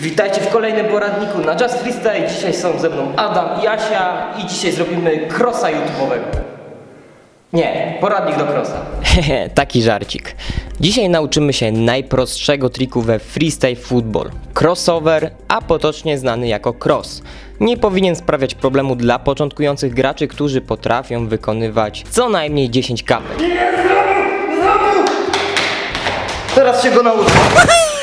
Witajcie w kolejnym poradniku na Just Freestyle. Dzisiaj są ze mną Adam i Asia i dzisiaj zrobimy crossa YouTube'owego. Nie, poradnik do crossa. Hehe, taki żarcik. Dzisiaj nauczymy się najprostszego triku we freestyle football. Crossover, a potocznie znany jako cross. Nie powinien sprawiać problemu dla początkujących graczy, którzy potrafią wykonywać co najmniej 10 kapek. Teraz się go nauczę.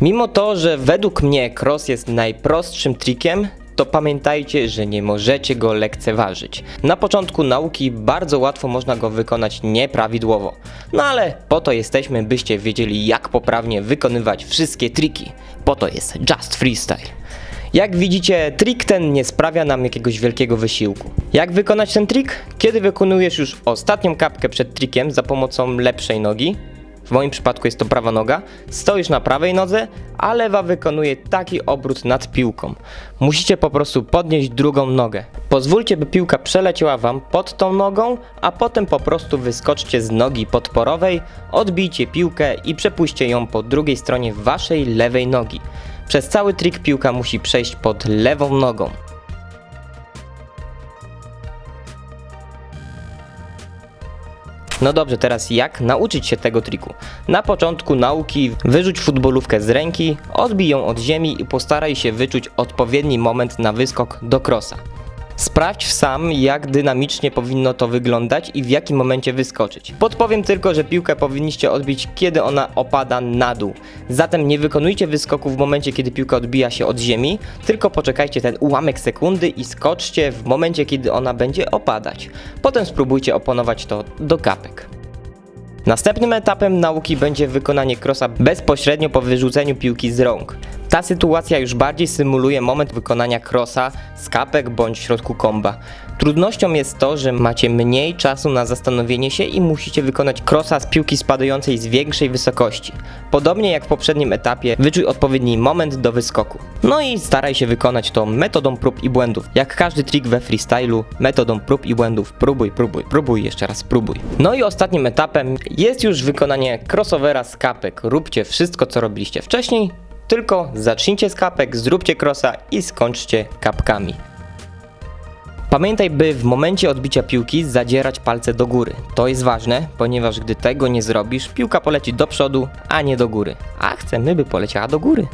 Mimo to, że według mnie cross jest najprostszym trikiem, to pamiętajcie, że nie możecie go lekceważyć. Na początku nauki bardzo łatwo można go wykonać nieprawidłowo. No ale po to jesteśmy, byście wiedzieli jak poprawnie wykonywać wszystkie triki. Po to jest Just Freestyle. Jak widzicie, trik ten nie sprawia nam jakiegoś wielkiego wysiłku. Jak wykonać ten trik? Kiedy wykonujesz już ostatnią kapkę przed trikiem za pomocą lepszej nogi, w moim przypadku jest to prawa noga. Stoisz na prawej nodze, a lewa wykonuje taki obrót nad piłką. Musicie po prostu podnieść drugą nogę. Pozwólcie, by piłka przeleciała wam pod tą nogą, a potem po prostu wyskoczcie z nogi podporowej, odbijcie piłkę i przepuśćcie ją po drugiej stronie waszej lewej nogi. Przez cały trik piłka musi przejść pod lewą nogą. No dobrze, teraz jak nauczyć się tego triku? Na początku nauki wyrzuć futbolówkę z ręki, odbij ją od ziemi i postaraj się wyczuć odpowiedni moment na wyskok do krosa. Sprawdź sam, jak dynamicznie powinno to wyglądać i w jakim momencie wyskoczyć. Podpowiem tylko, że piłkę powinniście odbić, kiedy ona opada na dół. Zatem nie wykonujcie wyskoku w momencie, kiedy piłka odbija się od ziemi, tylko poczekajcie ten ułamek sekundy i skoczcie w momencie, kiedy ona będzie opadać. Potem spróbujcie oponować to do kapek. Następnym etapem nauki będzie wykonanie krosa bezpośrednio po wyrzuceniu piłki z rąk. Ta sytuacja już bardziej symuluje moment wykonania krosa z kapek bądź środku komba. Trudnością jest to, że macie mniej czasu na zastanowienie się i musicie wykonać krosa z piłki spadającej z większej wysokości. Podobnie jak w poprzednim etapie, wyczuj odpowiedni moment do wyskoku. No i staraj się wykonać to metodą prób i błędów. Jak każdy trik we freestylu, metodą prób i błędów. Próbuj, próbuj, próbuj, jeszcze raz próbuj. No i ostatnim etapem jest już wykonanie crossovera z kapek. Róbcie wszystko, co robiliście wcześniej, tylko zacznijcie z kapek, zróbcie krosa i skończcie kapkami. Pamiętaj, by w momencie odbicia piłki zadzierać palce do góry. To jest ważne, ponieważ gdy tego nie zrobisz, piłka poleci do przodu, a nie do góry. A chcemy, by poleciała do góry.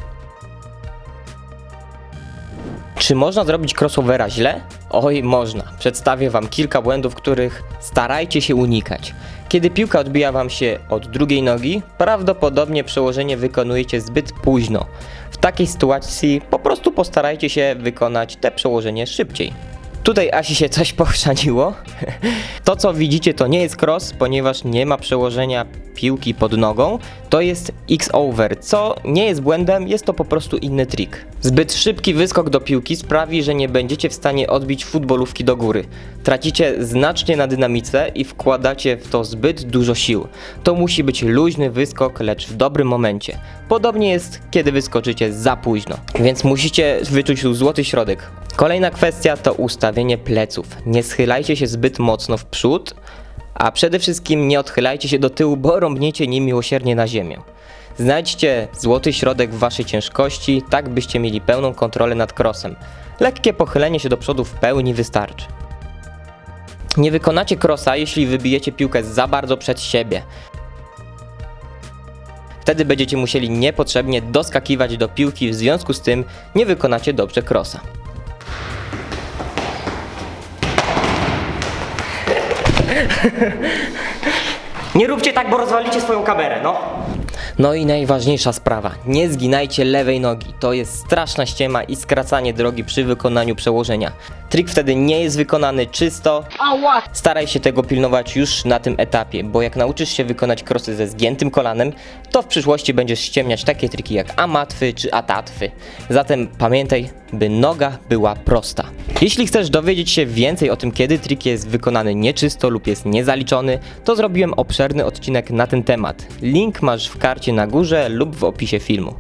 Czy można zrobić crossovera źle? Oj, można. Przedstawię Wam kilka błędów, których starajcie się unikać. Kiedy piłka odbija Wam się od drugiej nogi, prawdopodobnie przełożenie wykonujecie zbyt późno. W takiej sytuacji po prostu postarajcie się wykonać te przełożenie szybciej. Tutaj Asi się coś pochrzaniło. To co widzicie to nie jest cross, ponieważ nie ma przełożenia piłki pod nogą. To jest X-over, co nie jest błędem, jest to po prostu inny trik. Zbyt szybki wyskok do piłki sprawi, że nie będziecie w stanie odbić futbolówki do góry. Tracicie znacznie na dynamice i wkładacie w to zbyt dużo sił. To musi być luźny wyskok, lecz w dobrym momencie. Podobnie jest, kiedy wyskoczycie za późno. Więc musicie wyczuć złoty środek. Kolejna kwestia to ustawienie pleców. Nie schylajcie się zbyt mocno w przód, a przede wszystkim nie odchylajcie się do tyłu, bo rąbniecie nim miłosiernie na ziemię. Znajdźcie złoty środek w waszej ciężkości, tak byście mieli pełną kontrolę nad krosem. Lekkie pochylenie się do przodu w pełni wystarczy. Nie wykonacie krosa, jeśli wybijecie piłkę za bardzo przed siebie. Wtedy będziecie musieli niepotrzebnie doskakiwać do piłki, w związku z tym nie wykonacie dobrze krosa. Nie róbcie tak, bo rozwalicie swoją kamerę, no. No i najważniejsza sprawa. Nie zginajcie lewej nogi. To jest straszna ściema i skracanie drogi przy wykonaniu przełożenia. Trik wtedy nie jest wykonany czysto. Staraj się tego pilnować już na tym etapie, bo jak nauczysz się wykonać krosy ze zgiętym kolanem, to w przyszłości będziesz ściemniać takie triki jak amatwy czy atatwy. Zatem pamiętaj, by noga była prosta. Jeśli chcesz dowiedzieć się więcej o tym, kiedy trik jest wykonany nieczysto lub jest niezaliczony, to zrobiłem obszerny odcinek na ten temat. Link masz w karcie na górze lub w opisie filmu.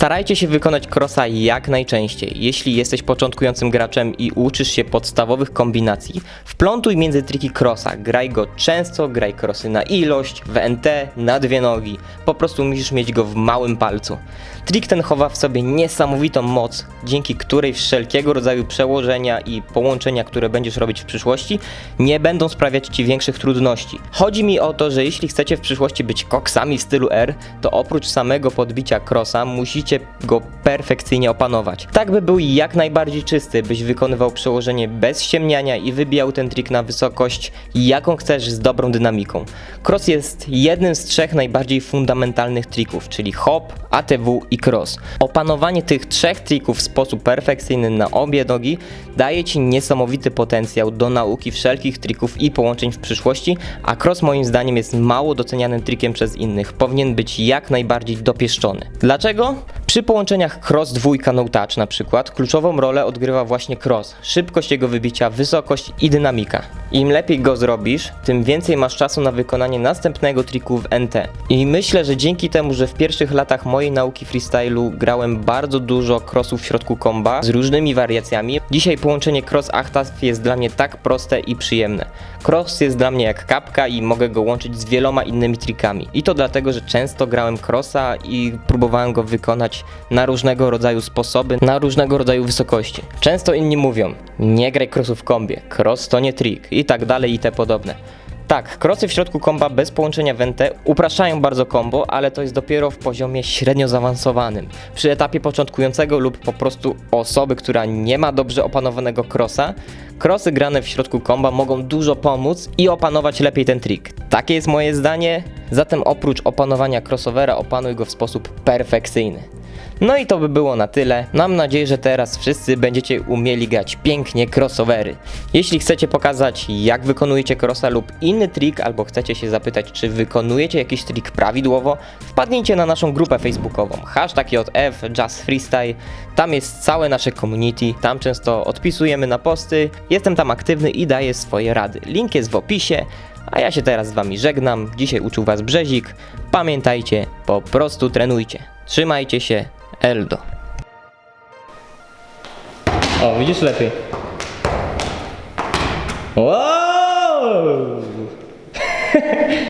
Starajcie się wykonać crossa jak najczęściej. Jeśli jesteś początkującym graczem i uczysz się podstawowych kombinacji, wplątuj między triki crossa. Graj go często, graj crossy na ilość, w NT, na dwie nogi. Po prostu musisz mieć go w małym palcu. Trik ten chowa w sobie niesamowitą moc, dzięki której wszelkiego rodzaju przełożenia i połączenia, które będziesz robić w przyszłości, nie będą sprawiać ci większych trudności. Chodzi mi o to, że jeśli chcecie w przyszłości być koksami w stylu R, to oprócz samego podbicia crossa musicie go perfekcyjnie opanować. Tak by był jak najbardziej czysty, byś wykonywał przełożenie bez ściemniania i wybijał ten trik na wysokość, jaką chcesz z dobrą dynamiką. Cross jest jednym z trzech najbardziej fundamentalnych trików, czyli hop, ATW i cross. Opanowanie tych trzech trików w sposób perfekcyjny na obie nogi daje Ci niesamowity potencjał do nauki wszelkich trików i połączeń w przyszłości, a cross moim zdaniem jest mało docenianym trikiem przez innych. Powinien być jak najbardziej dopieszczony. Dlaczego? Przy połączeniach cross dwójka no touch na przykład kluczową rolę odgrywa właśnie cross. Szybkość jego wybicia, wysokość i dynamika. Im lepiej go zrobisz, tym więcej masz czasu na wykonanie następnego triku w NT. I myślę, że dzięki temu, że w pierwszych latach mojej nauki freestylu grałem bardzo dużo crossów w środku komba z różnymi wariacjami, dzisiaj połączenie cross achtaw jest dla mnie tak proste i przyjemne. Cross jest dla mnie jak kapka i mogę go łączyć z wieloma innymi trikami. I to dlatego, że często grałem crossa i próbowałem go wykonać na różnego rodzaju sposoby, na różnego rodzaju wysokości. Często inni mówią, nie graj crossów w kombie, cross to nie trik i tak dalej i te podobne. Tak, krosy w środku komba bez połączenia Vente upraszczają bardzo kombo, ale to jest dopiero w poziomie średnio zaawansowanym. Przy etapie początkującego lub po prostu osoby, która nie ma dobrze opanowanego krosa, krosy grane w środku komba mogą dużo pomóc i opanować lepiej ten trik. Takie jest moje zdanie, zatem oprócz opanowania crossovera opanuj go w sposób perfekcyjny. No i to by było na tyle. Mam nadzieję, że teraz wszyscy będziecie umieli grać pięknie crossovery. Jeśli chcecie pokazać, jak wykonujecie crossa lub inny trik, albo chcecie się zapytać, czy wykonujecie jakiś trik prawidłowo, wpadnijcie na naszą grupę facebookową. Hashtag JF, Jazz Freestyle. Tam jest całe nasze community, tam często odpisujemy na posty. Jestem tam aktywny i daję swoje rady. Link jest w opisie. A ja się teraz z wami żegnam. Dzisiaj uczył was Brzezik. Pamiętajcie, po prostu trenujcie. Trzymajcie się. Eldo. O, widzisz lepiej. Wow!